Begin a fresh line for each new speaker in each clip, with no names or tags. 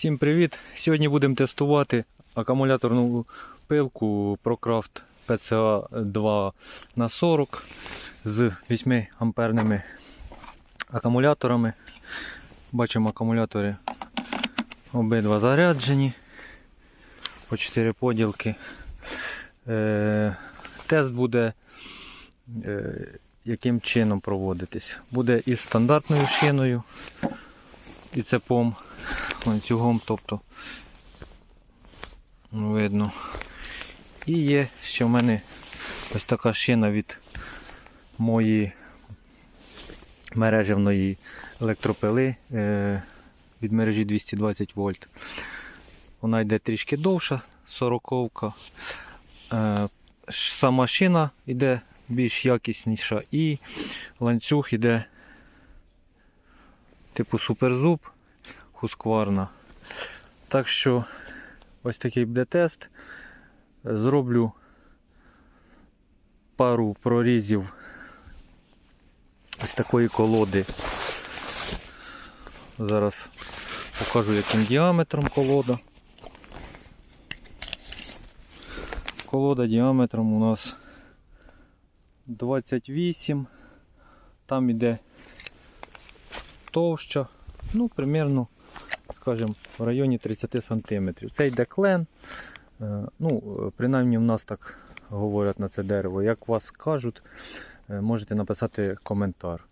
Всім привіт! Сьогодні будемо тестувати акумуляторну пилку ProCraft PCA 2 на 40 з 8 амперними акумуляторами. Бачимо акумулятори обидва заряджені по 4 поділки. Е, тест буде е, яким чином проводитись. Буде із стандартною шиною і цепом ланцюгом, тобто видно. І є ще в мене ось така шина від моєї мережевної електропили е, від мережі 220 вольт. Вона йде трішки довша, 40-ка. Е, сама шина йде більш якісніша і ланцюг йде типу суперзуб хускварна. Так що ось такий буде тест. Зроблю пару прорізів ось такої колоди. Зараз покажу яким діаметром колода. Колода діаметром у нас 28, там іде товща, ну, примерно, скажімо, в районі 30 см. Це йде клен. Е, Ну, е, принаймні в нас так говорять на це дерево. Як вас кажуть, е, можете написати коментар.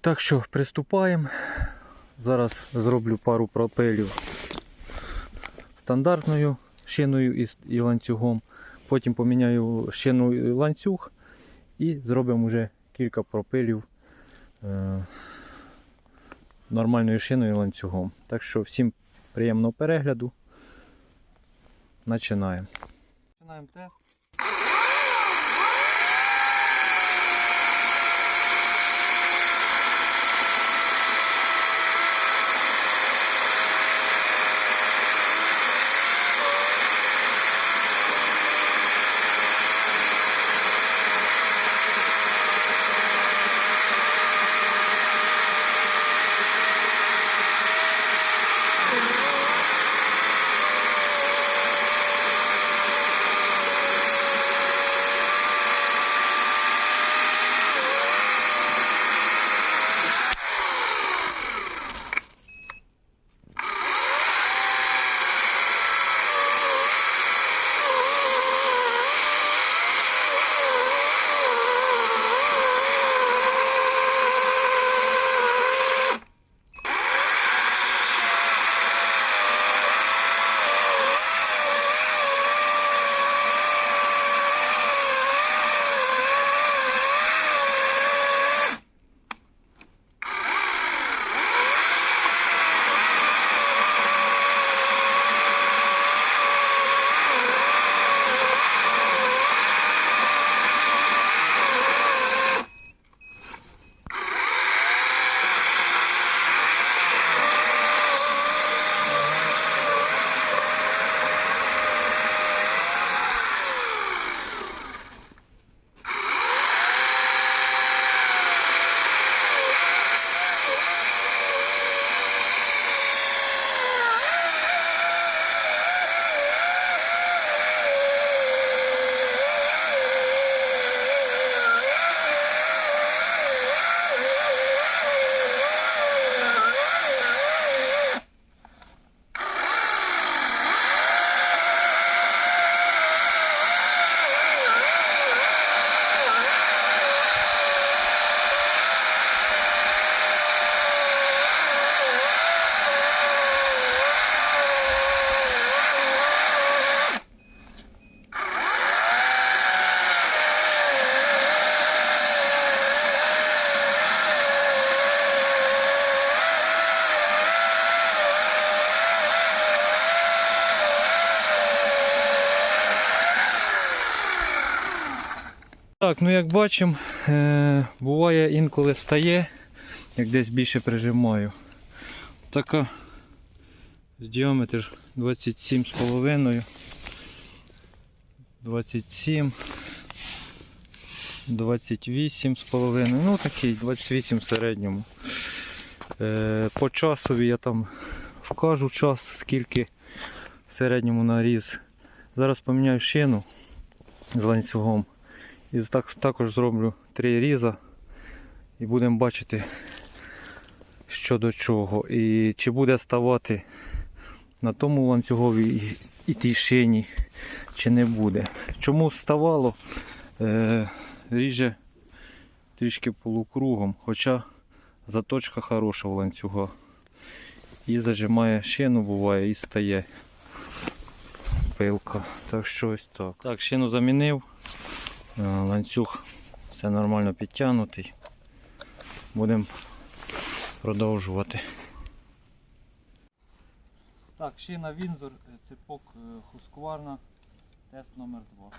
Так що приступаємо. Зараз зроблю пару пропилів стандартною шиною і, і ланцюгом. Потім поміняю шину і ланцюг і зробимо вже кілька пропилів. Нормальною шиною і ланцюгом. Так що всім приємного перегляду. Починаємо. Починаємо тест. Так, ну як бачимо, е, буває інколи стає, як десь більше прижимаю. Така з діаметр 27,5. 27. 28,5. Ну такий 28 в середньому. Е, по часові я там вкажу час, скільки в середньому наріз. Зараз поміняю шину з ланцюгом. І так, також зроблю три різа. І будемо бачити, що до чого. І чи буде ставати на тому ланцюгові і, тій шині, чи не буде. Чому вставало? Е, ріже трішки полукругом, хоча заточка хороша в ланцюга. І зажимає шину, буває, і стає пилка. Так що ось так. Так, шину замінив. Е, Ланцюг все нормально підтягнутий. Будемо продовжувати. Так, шина Вінзор, цепок Хускварна, тест номер 2.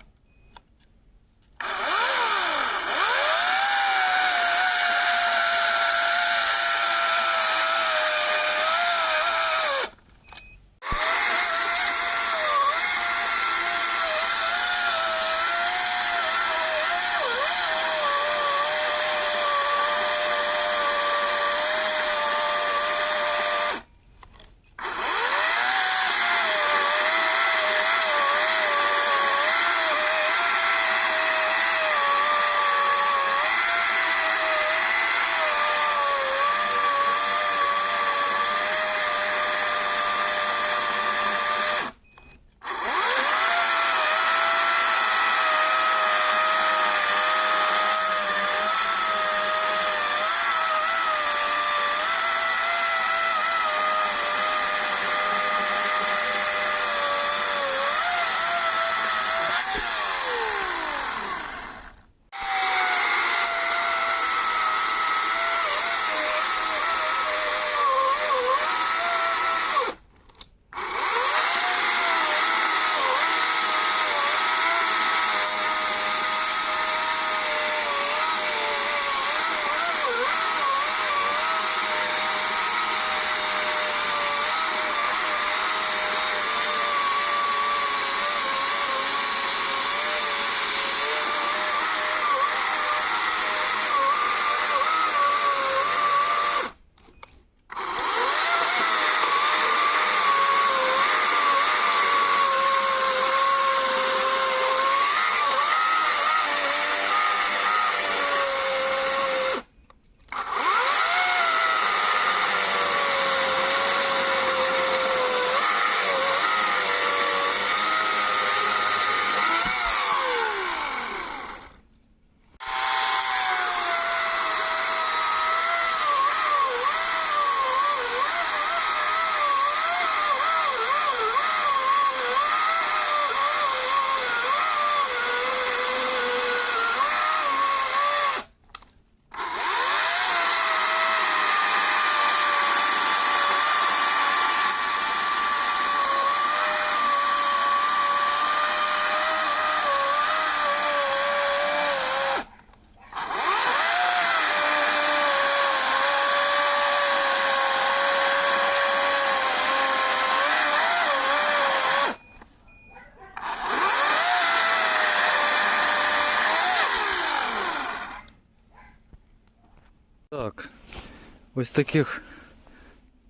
Ось таких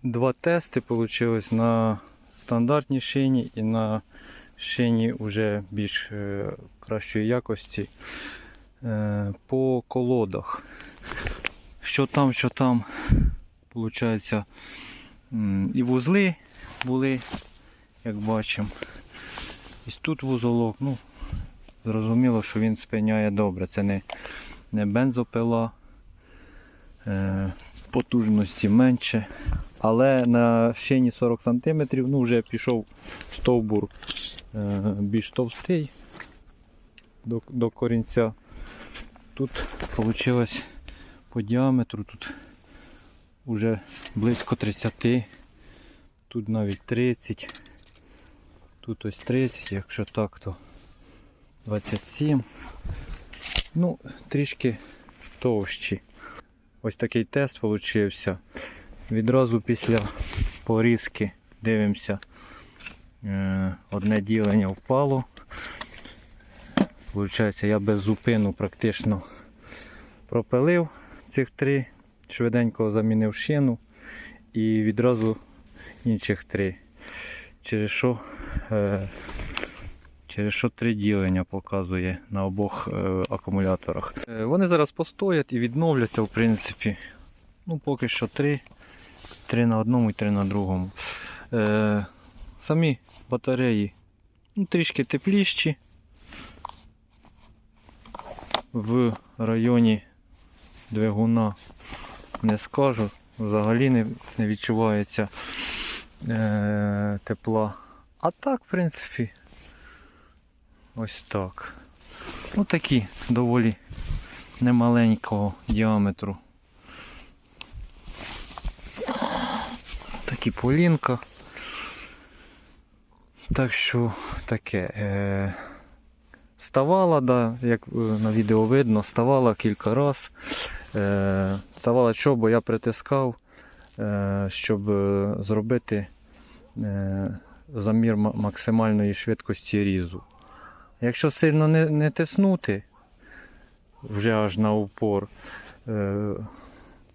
два тести вийшло на стандартній шині і на шині вже більш е, кращої якості е, по колодах. Що там, що там, виходить, і вузли були, як бачимо. І тут вузолок, ну, зрозуміло, що він спиняє добре. Це не, не бензопила. Е, потужності менше. Але на шині 40 см ну, вже пішов стовбур е, більш товстий до, до корінця. Тут вийшло по діаметру тут вже близько 30, тут навіть 30, тут ось 30, якщо так, то 27. Ну, трішки товщі. Ось такий тест вийшов. Відразу після порізки дивимося. Е, Одне ділення впало. Получається, я без зупину практично пропилив цих три, швиденько замінив шину і відразу інших три. Через що, е, через що три ділення показує на обох е, акумуляторах. Е, вони зараз постоять і відновляться, в принципі. Ну, поки що три. Три на одному і три на другому. Е, самі батареї ну, трішки тепліші. В районі двигуна не скажу, взагалі не, не відчувається е, тепла. А так, в принципі, ось так. Ну такі доволі немаленького діаметру. Такі полінка. Так що таке. Е, ставала, да, як е, на відео видно, ставала кілька разів. Е, ставала що, бо я притискав, е, щоб е, зробити е, замір максимальної швидкості різу. Якщо сильно не, не тиснути, вже аж на упор, е,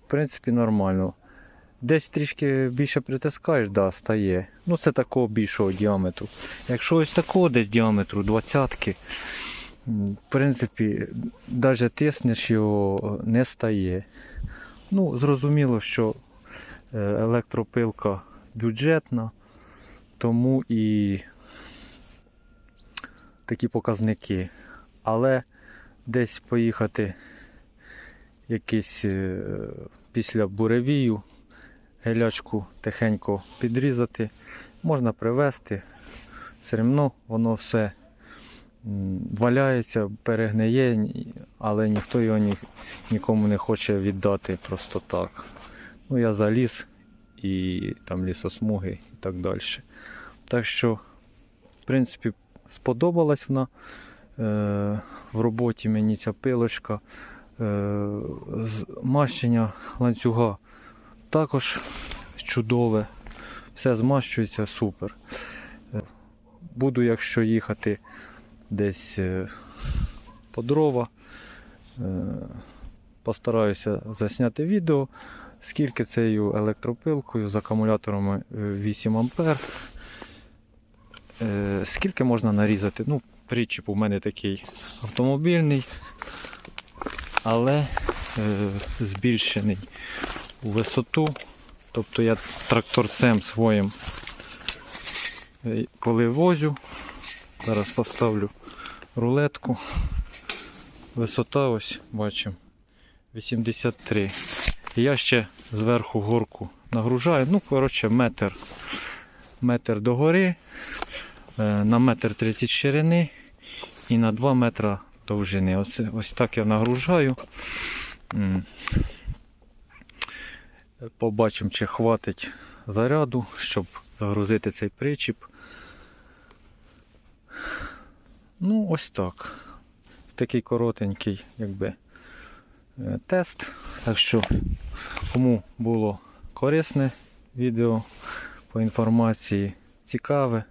в принципі, нормально. Десь трішки більше притискаєш, да, стає. Ну це такого більшого діаметру. Якщо ось такого десь діаметру, двадцятки, в принципі, навіть тиснеш його не стає. Ну, зрозуміло, що е, електропилка бюджетна, тому і такі показники. Але десь поїхати якийсь е, після буревію, гелячку тихенько підрізати, можна привезти. Все одно воно все валяється, перегниє, але ніхто його ні, нікому не хоче віддати просто так. Ну, я заліз і там лісосмуги і так далі. Так що, в принципі, сподобалась вона е, в роботі мені ця пилочка. Е, змащення ланцюга також чудове. Все змащується супер. Е, Буду, якщо їхати десь по дрова, постараюся засняти відео, скільки цією електропилкою з акумуляторами е, 8 А. Е, Скільки можна нарізати? Ну, причіп у мене такий автомобільний, але е, збільшений у висоту. Тобто я тракторцем своїм, е, коли возю, зараз поставлю рулетку. Висота ось бачимо 83. І я ще зверху горку нагружаю. Ну, коротше, метр, метр догори, на метр 30 ширини і на 2 метра довжини. Ось, ось так я нагружаю. Побачимо, чи хватить заряду, щоб загрузити цей причіп. Ну, ось так. Такий коротенький, якби, е, тест. Так що, кому було корисне відео по інформації, цікаве, е,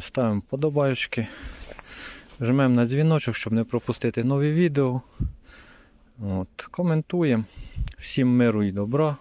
ставимо подобайки, жмемо на дзвіночок, щоб не пропустити нові відео. От, коментуємо. Всім миру і добра.